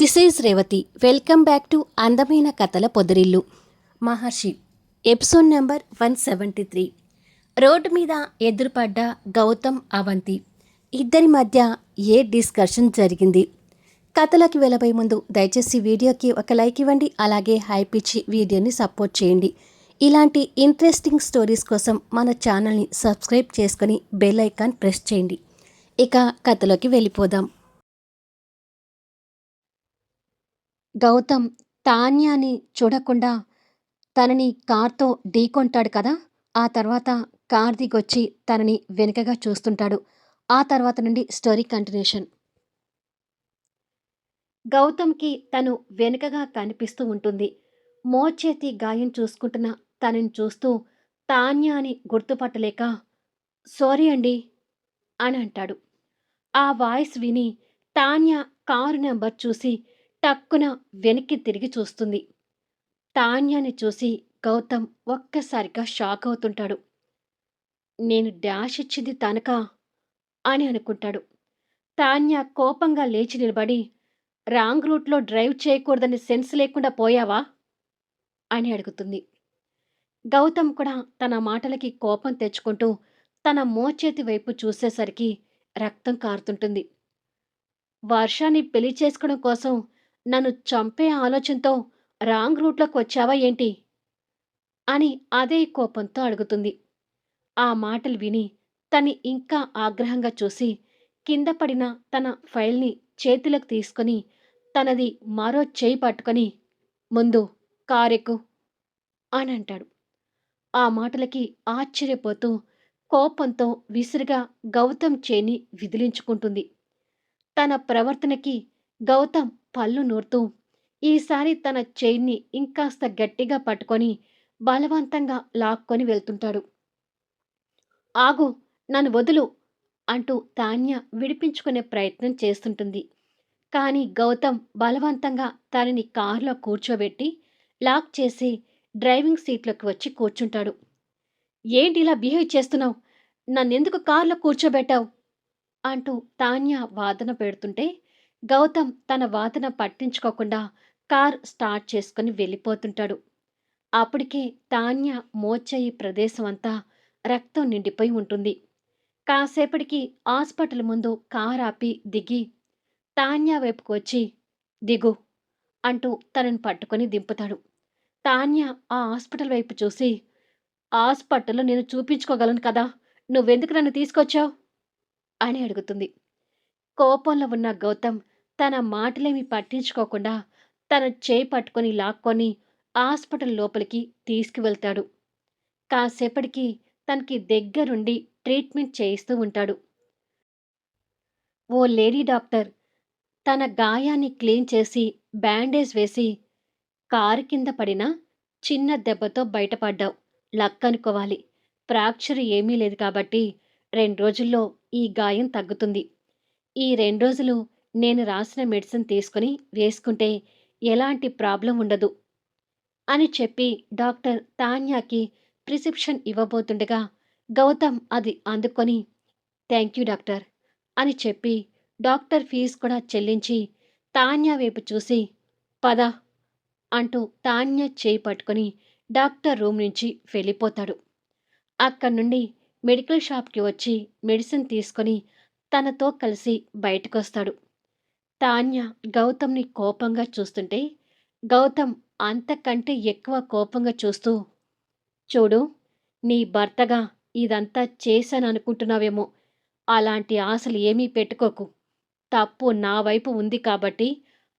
This is Revathi. Welcome back to అందమైన కథల పొదరిల్లు. Maharshi episode number one seventy three. Road మీద ఎదురుపడ్డ గౌతమ్ అవంతి. ఇద్దరి మధ్య ఏ డిస్కషన్ జరిగింది? కథలకి వెళ్ళబోయే ముందు దయచేసి వీడియోకి ఒక లైక్ ఇవ్వండి అలాగే హైప్ ఇచ్చి వీడియోని సపోర్ట్ చేయండి. ఇలాంటి ఇంట్రెస్టింగ్ స్టోరీస్ కోసం మన ఛానల్ని సబ్స్క్రైబ్ చేసుకొని బెల్ ఐకాన్ ప్రెస్ చేయండి. ఇక కథలోకి వెళ్ళిపోదాం. గౌతమ్ తాన్యాని చూడకుండా తనని కార్తో ఢీకొంటాడు కదా? ఆ తర్వాత కార్ దిగొచ్చి తనని వెనుకగా చూస్తుంటాడు. ఆ తర్వాత నుండి స్టోరీ కంటిన్యూషన్. గౌతమ్కి తను వెనుకగా కనిపిస్తూ ఉంటుంది. మోచేతి గాయం చూసుకుంటున్న తనని చూస్తూ తాన్యా అని గుర్తుపట్టలేక సారీ అండి అని అంటాడు. ఆ వాయిస్ విని తాన్య కారు నెంబర్ చూసి టక్కున వెనక్కి తిరిగి చూస్తుంది. తాన్యాని చూసి గౌతమ్ ఒక్కసారిగా షాక్ అవుతుంటాడు. నేను డాష్ ఇచ్చింది తనక? అని అనుకుంటాడు. తాన్య కోపంగా లేచి నిలబడి రాంగ్ రూట్లో డ్రైవ్ చేయకూడదని సెన్స్ లేకుండా పోయావా? అని అడుగుతుంది. గౌతమ్ కూడా తన మాటలకి కోపం తెచ్చుకుంటూ తన మోచేతి వైపు చూసేసరికి రక్తం కారుతుంటుంది. వర్షాన్ని పెళ్ళి చేసుకోవడం కోసం నన్ను చంపే ఆలోచనతో రాంగ్ రూట్లోకి వచ్చావా ఏంటి? అని అదే కోపంతో అడుగుతుంది. ఆ మాటలు విని తని ఇంకా ఆగ్రహంగా చూసి కింద పడిన తన ఫైల్ని చేతిలోకి తీసుకొని తనది మరో చేయి పట్టుకొని ముందు కారెక్కు అని అంటాడు. ఆ మాటలకి ఆశ్చర్యపోతూ కోపంతో విసురుగా గౌతమ్ చేని విదిలించుకుంటుంది. తన ప్రవర్తనకి గౌతమ్ పళ్ళు నూరుతూ ఈసారి తన చైన్ని ఇంకాస్త గట్టిగా పట్టుకొని బలవంతంగా లాక్కొని వెళ్తుంటాడు. ఆగు నన్ను వదులు అంటూ తాన్య విడిపించుకునే ప్రయత్నం చేస్తుంటుంది. కానీ గౌతమ్ బలవంతంగా తనని కారులో కూర్చోబెట్టి లాక్ చేసి డ్రైవింగ్ సీట్లోకి వచ్చి కూర్చుంటాడు. ఏంటి ఇలా బిహేవ్ చేస్తున్నావు? నన్నెందుకు కారులో కూర్చోబెట్టావు? అంటూ తాన్య వాదన పెడుతుంటే గౌతమ్ తన వాదన పట్టించుకోకుండా కార్ స్టార్ట్ చేసుకుని వెళ్ళిపోతుంటాడు. అప్పటికే తాన్య మోచయి ప్రదేశం అంతా రక్తం నిండిపోయి ఉంటుంది. కాసేపటికి హాస్పిటల్ ముందు కార్ ఆపి దిగి తాన్య వైపుకు వచ్చి దిగు అంటూ తనను పట్టుకొని దింపుతాడు. తాన్య ఆ హాస్పిటల్ వైపు చూసి హాస్పిటల్లో నేను చూపించుకోగలను కదా నువ్వెందుకు నన్ను తీసుకొచ్చావు? అని అడుగుతుంది. కోపంలో ఉన్న గౌతమ్ తన మాటలేమి పట్టించుకోకుండా తన చేయి పట్టుకొని లాక్కొని హాస్పిటల్ లోపలికి తీసుకువెళ్తాడు. కాసేపటికి తనకి దగ్గరుండి ట్రీట్మెంట్ చేయిస్తూ ఉంటాడు. ఓ లేడీ డాక్టర్ తన గాయాన్ని క్లీన్ చేసి బ్యాండేజ్ వేసి కారు కింద పడిన చిన్న దెబ్బతో బయటపడ్డావు. లక్ అనుకోవాలి ఫ్రాక్చర్ ఏమీ లేదు కాబట్టి రెండు రోజుల్లో ఈ గాయం తగ్గుతుంది. ఈ రెండు రోజులు నేను రాసిన మెడిసిన్ తీసుకుని వేసుకుంటే ఎలాంటి ప్రాబ్లం ఉండదు అని చెప్పి డాక్టర్ తాన్యాకి ప్రిస్క్రిప్షన్ ఇవ్వబోతుండగా గౌతమ్ అది అందుకొని థ్యాంక్ యూ డాక్టర్ అని చెప్పి డాక్టర్ ఫీజు కూడా చెల్లించి తాన్యా వైపు చూసి పద అంటూ తాన్య చేయి పట్టుకొని డాక్టర్ రూమ్ నుంచి వెళ్ళిపోతాడు. అక్కడి నుండి మెడికల్ షాప్కి వచ్చి మెడిసిన్ తీసుకొని తనతో కలిసి బయటకొస్తాడు. తాన్య గౌతమ్ని కోపంగా చూస్తుంటే గౌతమ్ అంతకంటే ఎక్కువ కోపంగా చూస్తూ చూడు నీ భర్తగా ఇదంతా చేశాను అనుకుంటున్నావేమో అలాంటి ఆశలు ఏమీ పెట్టుకోకు. తప్పు నా వైపు ఉంది కాబట్టి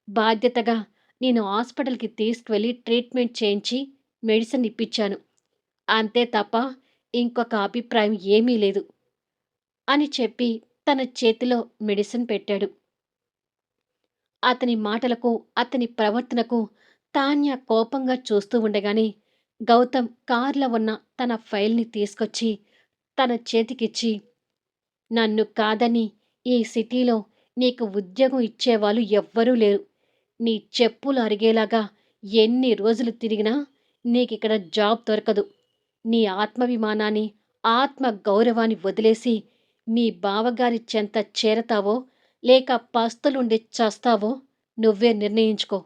బాధ్యతగా నేను హాస్పిటల్కి తీసుకువెళ్ళి ట్రీట్మెంట్ చేయించి మెడిసిన్ ఇప్పించాను. అంతే తప్ప ఇంకొక అభిప్రాయం ఏమీ లేదు అని చెప్పి తన చేతిలో మెడిసిన్ పెట్టాడు. అతని మాటలకు అతని ప్రవర్తనకు తాన్య కోపంగా చూస్తూ ఉండగానే గౌతమ్ కార్లో ఉన్న తన ఫైల్ని తీసుకొచ్చి తన చేతికిచ్చి నన్ను కాదని ఈ సిటీలో నీకు ఉద్యోగం ఇచ్చేవాళ్ళు ఎవ్వరూ లేరు. నీ చెప్పులు అరిగేలాగా ఎన్ని రోజులు తిరిగినా నీకిక్కడ జాబ్ దొరకదు. నీ ఆత్మాభిమానాన్ని ఆత్మ గౌరవాన్ని వదిలేసి మీ బావగారి చెంత చేరతావో లేక పస్తులుండి చస్తావో నువ్వే నిర్ణయించుకో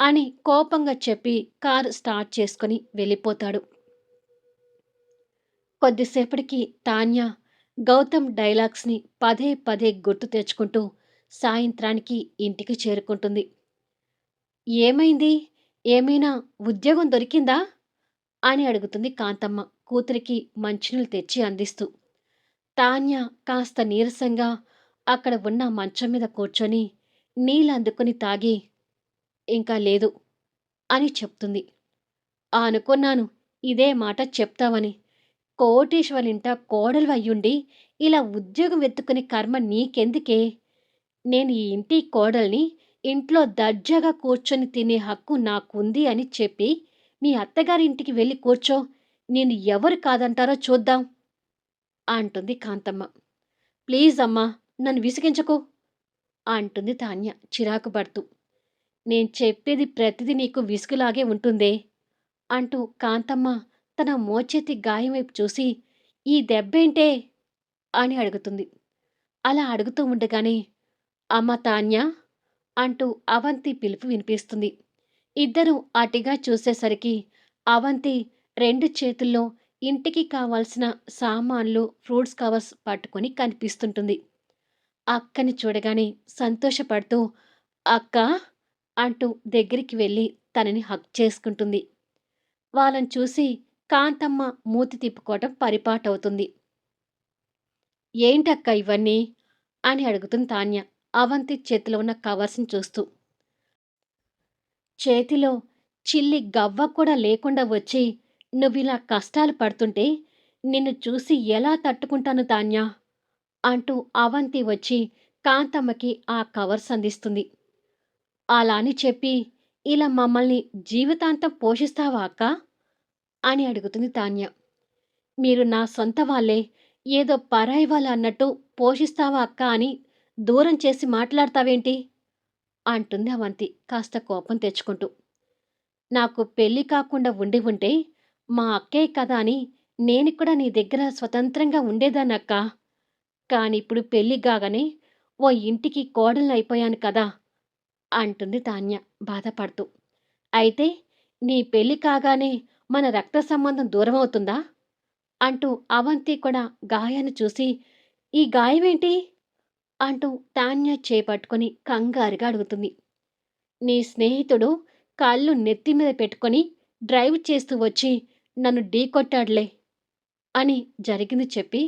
అని కోపంగా చెప్పి కారు స్టార్ట్ చేసుకుని వెళ్ళిపోతాడు. కొద్దిసేపటికి తాన్య గౌతమ్ డైలాగ్స్ని పదే పదే గుర్తు తెచ్చుకుంటూ సాయంత్రానికి ఇంటికి చేరుకుంటుంది. ఏమైంది? ఏమైనా ఉద్యోగం దొరికిందా? అని అడుగుతుంది కాంతమ్మ కూతురికి మంచినీళ్ళు తెచ్చి అందిస్తూ. తాన్య కాస్త నీరసంగా అక్కడ ఉన్న మంచం మీద కూర్చొని నీళ్ళు అందుకుని తాగి ఇంకా లేదు అని చెప్తుంది. అనుకున్నాను ఇదే మాట చెప్తావని. కోటేశ్వరింట కోడలు అయ్యుండి ఇలా ఉద్యోగం వెతుకునే కర్మ నీకెందుకే? నేను ఈ ఇంటి కోడల్ని ఇంట్లో దర్జాగా కూర్చొని తినే హక్కు నాకుంది అని చెప్పి మీ అత్తగారింటికి వెళ్ళి కూర్చో. నేను ఎవరు కాదంటారో చూద్దాం అంటుంది కాంతమ్మ. ప్లీజ్ అమ్మా నన్ను విసిగించకు! అంటుంది తాన్య చిరాకు పడుతూ. నేను చెప్పేది ప్రతిదీ నీకు విసుగులాగే ఉంటుందే! అంటూ కాంతమ్మ తన మోచేతి గాయం వైపు చూసి ఈ దెబ్బేంటే? అని అడుగుతుంది. అలా అడుగుతూ ఉండగానే అమ్మ తాన్య! అంటూ అవంతి పిలుపు వినిపిస్తుంది. ఇద్దరూ అటిగా చూసేసరికి అవంతి రెండు చేతుల్లో ఇంటికి కావాల్సిన సామాన్లు ఫ్రూట్స్ కవర్స్ పట్టుకొని కనిపిస్తుంటుంది. అక్కని చూడగానే సంతోషపడుతూ అక్క అంటూ దగ్గరికి వెళ్ళి తనని హక్ చేసుకుంటుంది. వాళ్ళని చూసి కాంతమ్మ మూతి తిప్పుకోవటం పరిపాటవుతుంది. ఏంటక్క ఇవన్నీ? అని అడుగుతుంది తాన్య అవంతి చేతిలో ఉన్న కవర్స్ని చూస్తూ. చేతిలో చిల్లి గవ్వ కూడా లేకుండా వచ్చి నువ్విలా కష్టాలు పడుతుంటే నిన్ను చూసి ఎలా తట్టుకుంటాను తాన్యా? అంటూ అవంతి వచ్చి కాంతమ్మకి ఆ కవర్స్ అందిస్తుంది అలా అని చెప్పి ఇలా మమ్మల్ని జీవితాంతం పోషిస్తావా అక్క? అని అడుగుతుంది తాన్య. మీరు నా సొంత వాళ్ళే ఏదో పరాయి వాళ్ళు అన్నట్టు పోషిస్తావా అక్క అని దూరం చేసి మాట్లాడతావేంటి? అంటుంది అవంతి కాస్త కోపం తెచ్చుకుంటూ. నాకు పెళ్ళి కాకుండా ఉండి ఉంటే మా అక్కే కదా అని నేను కూడా నీ దగ్గర స్వతంత్రంగా ఉండేదానక్కా కానీ ఇప్పుడు పెళ్ళి కాగానే ఓ ఇంటికి కోడలు అయిపోయాను కదా అంటుంది తాన్య బాధపడుతూ. అయితే నీ పెళ్ళి కాగానే మన రక్త సంబంధం దూరం అవుతుందా? అంటూ అవంతి కూడా గాయాన్ని చూసి ఈ గాయమేంటి? అంటూ తాన్య చేపట్టుకొని కంగారుగా అడుగుతుంది. నీ స్నేహితుడు కాళ్ళు నెత్తి మీద పెట్టుకొని డ్రైవ్ చేస్తూ వచ్చి నన్ను ఢీకొట్టాడులే అని జరిగింది చెప్పి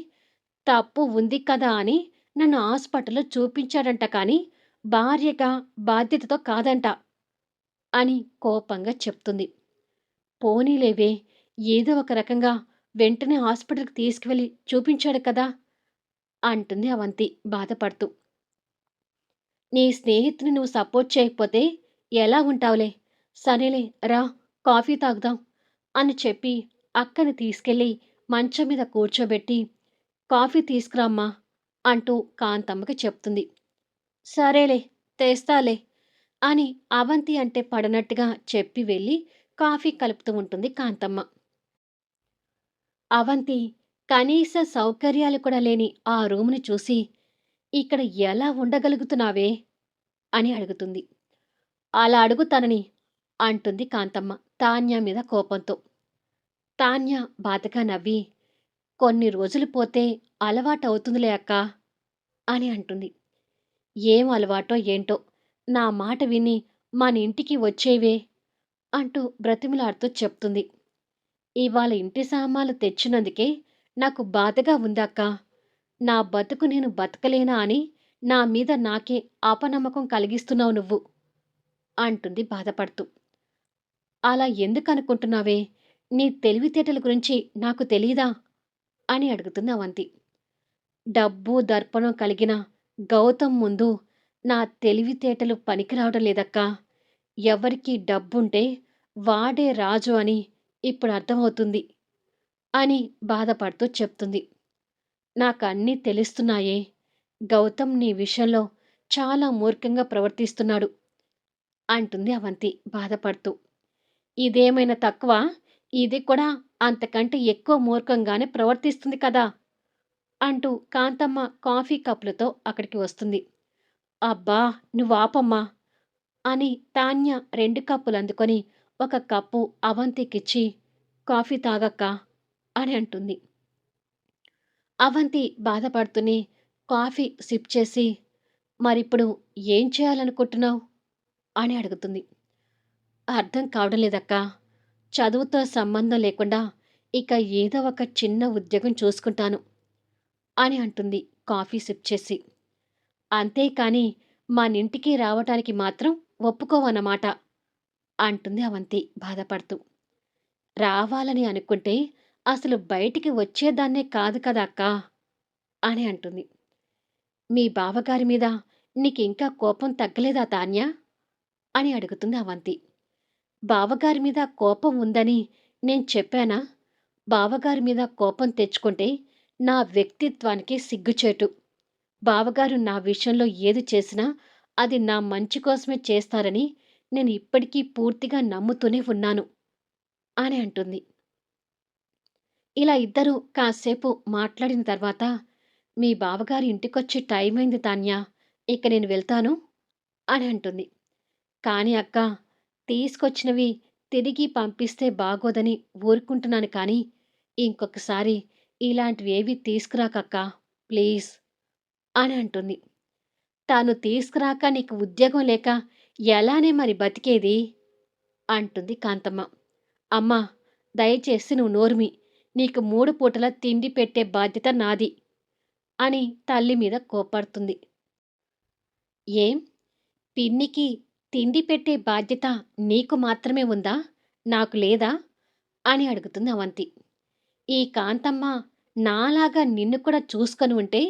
తప్పు ఉంది కదా అని నన్ను హాస్పిటల్లో చూపించాడంట కానీ భార్యగా బాధ్యతతో కాదంట అని కోపంగా చెప్తుంది. పోనీలేవే ఏదో ఒక రకంగా వెంటనే హాస్పిటల్కి తీసుకువెళ్ళి చూపించాడు కదా అంటుంది అవంతి బాధపడుతూ. నీ స్నేహితుని నువ్వు సపోర్ట్ చేయకపోతే ఎలా ఉంటావులే? సరేలే రా కాఫీ తాగుదాం అని చెప్పి అక్కని తీసుకెళ్ళి మంచం మీద కూర్చోబెట్టి కాఫీ తీసుకురామ్మా అంటూ కాంతమ్మకి చెప్తుంది. సరేలే తెస్తాలే అని అవంతి అంటే పడనట్టుగా చెప్పి వెళ్ళి కాఫీ కలుపుతూ ఉంటుంది కాంతమ్మ. అవంతి కనీస సౌకర్యాలు కూడా లేని ఆ రూమ్ని చూసి ఇక్కడ ఎలా ఉండగలుగుతున్నావే? అని అడుగుతుంది. అలా అడుగుతానని అంటుంది కాంతమ్మ తాన్య మీద కోపంతో. తాన్య బాధగా నవ్వి కొన్ని రోజులు పోతే అలవాటు అవుతుందిలే అక్క అని అంటుంది. ఏం అలవాటో ఏంటో నా మాట విని మన ఇంటికి వచ్చేవే అంటూ బ్రతిమిలాడుతూ చెప్తుంది. ఇవాళ ఇంటి సామాన్లు తెచ్చినందుకే నాకు బాధగా ఉందక్క నా బతుకు నేను బతకలేనా అని నా మీద నాకే అపనమ్మకం కలిగిస్తున్నావు నువ్వు అంటుంది బాధపడుతూ. అలా ఎందుకు అనుకుంటున్నావే? నీ తెలివితేటల గురించి నాకు తెలీదా? అని అడుగుతుంది అవంతి. డబ్బు దర్పణం కలిగిన గౌతమ్ ముందు నా తెలివితేటలు పనికిరావడం లేదక్కా. ఎవరికి డబ్బుంటే వాడే రాజు అని ఇప్పుడు అర్థమవుతుంది అని బాధపడుతూ చెప్తుంది. నాకు అన్నీ తెలుస్తున్నాయే. గౌతమ్ నీ విషయంలో చాలా మూర్ఖంగా ప్రవర్తిస్తున్నాడు అంటుంది అవంతి బాధపడుతూ. ఇదేమైనా తక్కువ? ఇది కూడా అంతకంటే ఎక్కువ మూర్ఖంగానే ప్రవర్తిస్తుంది కదా? అంటూ కాంతమ్మ కాఫీ కప్పులతో అక్కడికి వస్తుంది. అబ్బా నువ్వాపమ్మా అని తాన్య రెండు కప్పులు అందుకొని ఒక కప్పు అవంతికిచ్చి కాఫీ తాగక్క అని అంటుంది. అవంతి బాధపడుతూనే కాఫీ సిప్ చేసి మరిప్పుడు ఏం చేయాలనుకుంటున్నావు? అని అడుగుతుంది. అర్థం కావడం లేదక్కా చదువుతో సంబంధం లేకుండా ఇక ఏదో ఒక చిన్న ఉద్యోగం చూసుకుంటాను అని అంటుంది కాఫీ సిప్ చేసి. అంతేకాని నింటికి రావటానికి మాత్రం ఒప్పుకోవన్నమాట అంటుంది అవంతి బాధపడుతూ. రావాలని అనుకుంటే అసలు బయటికి వచ్చేదాన్నే కాదు కదా అక్క అని అంటుంది. మీ బావగారి మీద నీకింకా కోపం తగ్గలేదా తాన్యా అని అడుగుతుంది అవంతి. బావగారి మీద కోపం ఉందని నేను చెప్పానా? బావగారి మీద కోపం తెచ్చుకుంటే నా వ్యక్తిత్వానికి సిగ్గుచేటు. బావగారు నా విషయంలో ఏది చేసినా అది నా మంచి కోసమే చేస్తారని నేను ఇప్పటికీ పూర్తిగా నమ్ముతూనే ఉన్నాను అని అంటుంది. ఇలా ఇద్దరూ కాసేపు మాట్లాడిన తర్వాత మీ బావగారి ఇంటికొచ్చి టైం అయింది తాన్యా ఇక నేను వెళ్తాను అని అంటుంది. కానీ అక్క తీసుకొచ్చినవి తిరిగి పంపిస్తే బాగోదని ఊరుకుంటున్నాను కానీ ఇంకొకసారి ఇలాంటివి ఏవి తీసుకురాకక్క ప్లీజ్ అని అంటుంది. తాను తీసుకురాక నీకు ఉద్యోగం లేక ఎలానే మరి బతికేది? అంటుంది కాంతమ్మ. అమ్మా దయచేసి నువ్వు నోర్మి నీకు మూడు పూటల తిండి పెట్టే బాధ్యత నాది అని తల్లి మీద కోపడుతుంది ఏం? పిన్నికి తిండి పెట్టే బాధ్యత నీకు మాత్రమే ఉందా? నాకు లేదా? అని అడుగుతుంది అవంతి. ఈ కాంతమ్మ నాలాగా నిన్ను కూడా చూసుకొని ఉంటే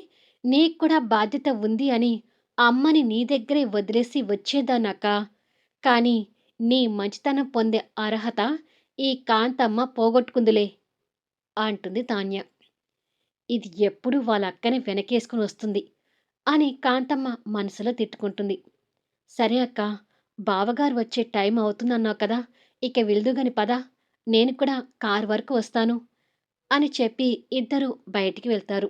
నీకు కూడా బాధ్యత ఉంది అని అమ్మని నీ దగ్గరే వదిలేసి వచ్చేదానాక కానీ నీ మంచితనం పొందే అర్హత ఈ కాంతమ్మ పోగొట్టుకుందిలే అంటుంది తాన్య. ఇది ఎప్పుడు వాళ్ళ అక్కని వెనకేసుకుని వస్తుంది అని కాంతమ్మ మనసులో తిట్టుకుంటుంది. సరే అక్క బావగారు వచ్చే టైం అవుతుందన్నావు కదా ఇక వెళ్దుగాని పద నేను కూడా కార్ వరకు వస్తాను అని చెప్పి ఇద్దరు బయటికి వెళ్తారు.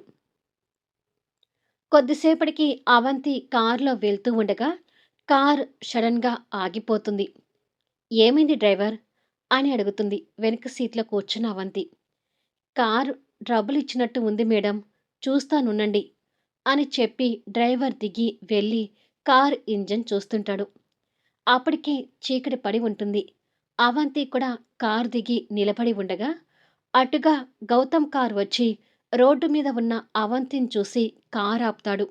కొద్దిసేపటికి అవంతి కారులో వెళ్తూ ఉండగా కార్ సడన్గా ఆగిపోతుంది. ఏమైంది డ్రైవర్? అని అడుగుతుంది వెనుక సీట్లో కూర్చున్న అవంతి. కారు ట్రబుల్ ఇచ్చినట్టు ఉంది మేడం చూస్తానుండండి అని చెప్పి డ్రైవర్ దిగి వెళ్ళి కార్ ఇంజన్ చూస్తుంటాడు. అప్పటికే చీకటి పడి ఉంటుంది. అవంతి కూడా కార్ దిగి నిలబడి ఉండగా అటుగా గౌతమ్ కార్ వచ్చి రోడ్డు మీద ఉన్న అవంతిని చూసి కార్ ఆపుతాడు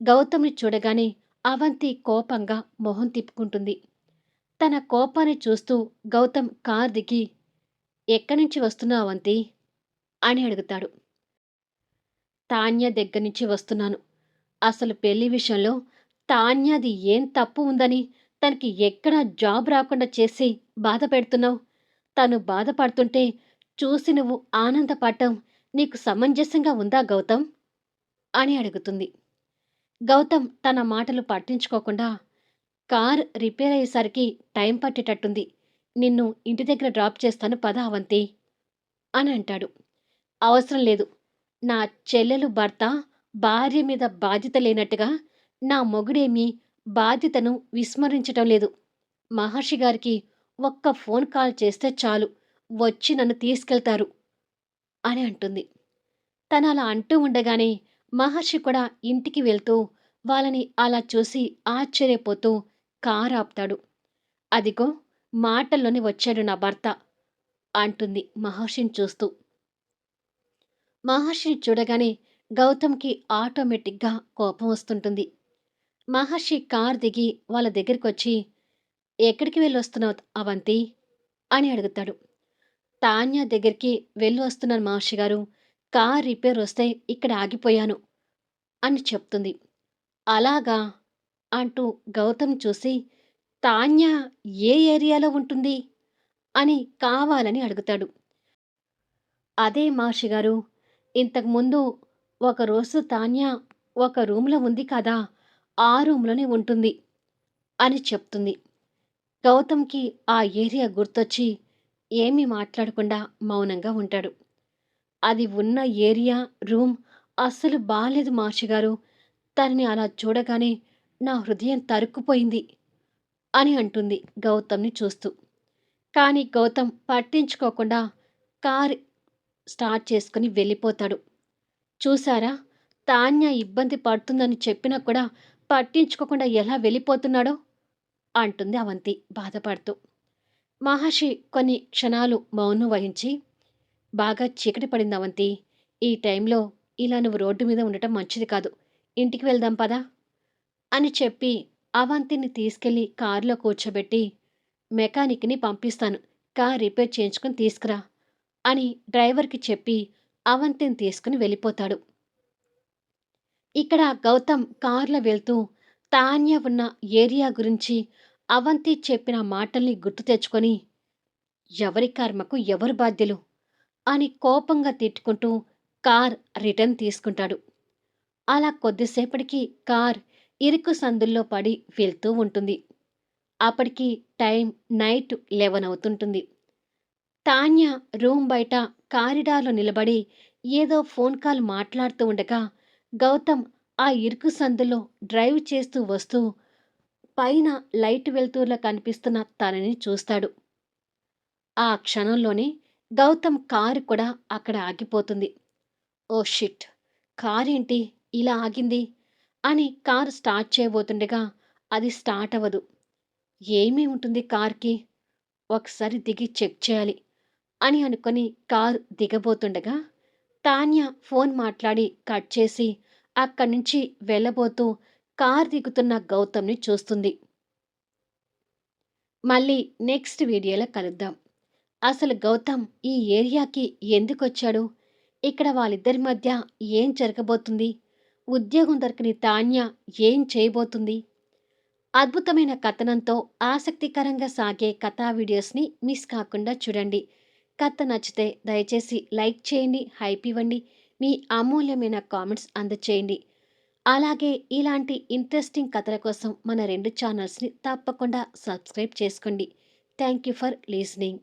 గౌతమ్ని చూడగానే అవంతి కోపంగా మొహం తిప్పుకుంటుంది. తన కోపాన్ని చూస్తూ గౌతమ్ కార్ దిగి ఎక్కడి నుంచి వస్తున్నావు అవంతి? అని అడుగుతాడు. తాన్య దగ్గర నుంచి వస్తున్నాను. అసలు పెళ్ళి విషయంలో తాన్యాది ఏం తప్పు ఉందని తనకి ఎక్కడా జాబ్ రాకుండా చేసి బాధ పెడుతున్నావు. తను బాధపడుతుంటే చూసి నువ్వు ఆనందపడటం నీకు సమంజసంగా ఉందా గౌతమ్? అని అడుగుతుంది. గౌతమ్ తన మాటలు పట్టించుకోకుండా కార్ రిపేర్ అయ్యేసరికి టైం పట్టేటట్టుంది. నిన్ను ఇంటి దగ్గర డ్రాప్ చేస్తాను పద అవంతి అని అంటాడు. అవసరం లేదు. నా చెల్లెలు భర్త భార్య మీద బాధ్యత లేనట్టుగా నా మొగుడేమీ బాధ్యతను విస్మరించటం లేదు. మహర్షి గారికి ఒక్క ఫోన్ కాల్ చేస్తే చాలు వచ్చి నన్ను తీసుకెళ్తారు అని అంటుంది. తను అలా అంటూ ఉండగానే మహర్షి కూడా ఇంటికి వెళ్తూ వాళ్ళని అలా చూసి ఆశ్చర్యపోతూ కారు ఆపుతాడు. అదిగో మాటల్లోనే వచ్చాడు నా భర్త అంటుంది మహర్షిని చూస్తూ. మహర్షిని చూడగానే గౌతమ్కి ఆటోమేటిక్గా కోపం వస్తుంటుంది. మహర్షి కార్ దిగి వాళ్ళ దగ్గరికి వచ్చి ఎక్కడికి వెళ్ళి వస్తున్నావు అవంతి? అని అడుగుతాడు. తాన్య దగ్గరికి వెళ్ళి వస్తున్నాను మహర్షి గారు. కార్ రిపేర్ వస్తే ఇక్కడ ఆగిపోయాను అని చెప్తుంది. అలాగా అంటూ గౌతమ్ చూసి తాన్య ఏ ఏరియాలో ఉంటుంది? అని కావాలని అడుగుతాడు. అదే మహర్షి గారు ఇంతకుముందు ఒకరోజు తాన్య ఒక రూమ్లో ఉంది కదా ఆ రూమ్లోనే ఉంటుంది అని చెప్తుంది. గౌతమ్కి ఆ ఏరియా గుర్తొచ్చి ఏమీ మాట్లాడకుండా మౌనంగా ఉంటాడు. అది ఉన్న ఏరియా రూమ్ అస్సలు బాలేదు గారు. తనని అలా చూడగానే నా హృదయం తరుక్కుపోయింది అని అంటుంది గౌతమ్ని చూస్తూ. కానీ గౌతమ్ పట్టించుకోకుండా కార్ స్టార్ట్ చేసుకుని వెళ్ళిపోతాడు. చూసారా తాన్య ఇబ్బంది పడుతుందని చెప్పినా కూడా పట్టించుకోకుండా ఎలా వెళ్ళిపోతున్నాడో? అంటుంది అవంతి బాధపడుతూ. మహర్షి కొన్ని క్షణాలు మౌనం వహించి బాగా చీకటి పడింది అవంతి. ఈ టైంలో ఇలా నువ్వు రోడ్డు మీద ఉండటం మంచిది కాదు. ఇంటికి వెళ్దాం పదా? అని చెప్పి అవంతిని తీసుకెళ్ళి కారులో కూర్చోబెట్టి మెకానిక్ని పంపిస్తాను. కార్ రిపేర్ చేయించుకుని తీసుకురా అని డ్రైవర్కి చెప్పి అవంతిని తీసుకుని వెళ్ళిపోతాడు. ఇక్కడ గౌతమ్ కార్లో వెళ్తూ తాన్య ఉన్న ఏరియా గురించి అవంతి చెప్పిన మాటల్ని గుర్తు తెచ్చుకొని ఎవరి కర్మకు ఎవరు బాధ్యులు? అని కోపంగా తిట్టుకుంటూ కార్ రిటర్న్ తీసుకుంటాడు. అలా కొద్దిసేపటికి కార్ ఇరుకు సందుల్లో పడి వెళ్తూ ఉంటుంది. అప్పటికి టైం నైట్ లెవెన్ అవుతుంటుంది. తాన్య రూమ్ బయట కారిడార్లో నిలబడి ఏదో ఫోన్ కాల్ మాట్లాడుతూ ఉండగా గౌతమ్ ఆ ఇరుకు సందులో డ్రైవ్ చేస్తూ వస్తూ పైన లైట్ వెలుతురులో కనిపిస్తున్న తనని చూస్తాడు. ఆ క్షణంలోనే గౌతమ్ కారు కూడా అక్కడ ఆగిపోతుంది. ఓ షిట్ కారేంటి ఇలా ఆగింది? అని కారు స్టార్ట్ చేయబోతుండగా అది స్టార్ట్ అవ్వదు. ఏమీ ఉంటుంది కార్కి? ఒకసారి దిగి చెక్ చేయాలి అని అనుకొని కారు దిగబోతుండగా తాన్య ఫోన్ మాట్లాడి కట్ చేసి అక్కడి నుంచి వెళ్ళబోతూ కార్ దిగుతున్న గౌతమ్ని చూస్తుంది. మళ్ళీ నెక్స్ట్ వీడియోలో కలుద్దాం. అసలు గౌతమ్ ఈ ఏరియాకి ఎందుకు వచ్చాడు ఇక్కడ వాళ్ళిద్దరి మధ్య ఏం జరగబోతుంది? ఉద్యోగం దొరకని తాన్య ఏం చేయబోతుంది? అద్భుతమైన కథనంతో ఆసక్తికరంగా సాగే కథా వీడియోస్ని మిస్ కాకుండా చూడండి. కథ నచ్చితే దయచేసి లైక్ చేయండి హైప్ ఇవ్వండి. మీ అమూల్యమైన కామెంట్స్ అందచేయండి. అలాగే ఇలాంటి ఇంట్రెస్టింగ్ కథల కోసం మన రెండు ఛానల్స్ని తప్పకుండా సబ్స్క్రైబ్ చేసుకోండి. Thank you for లీజనింగ్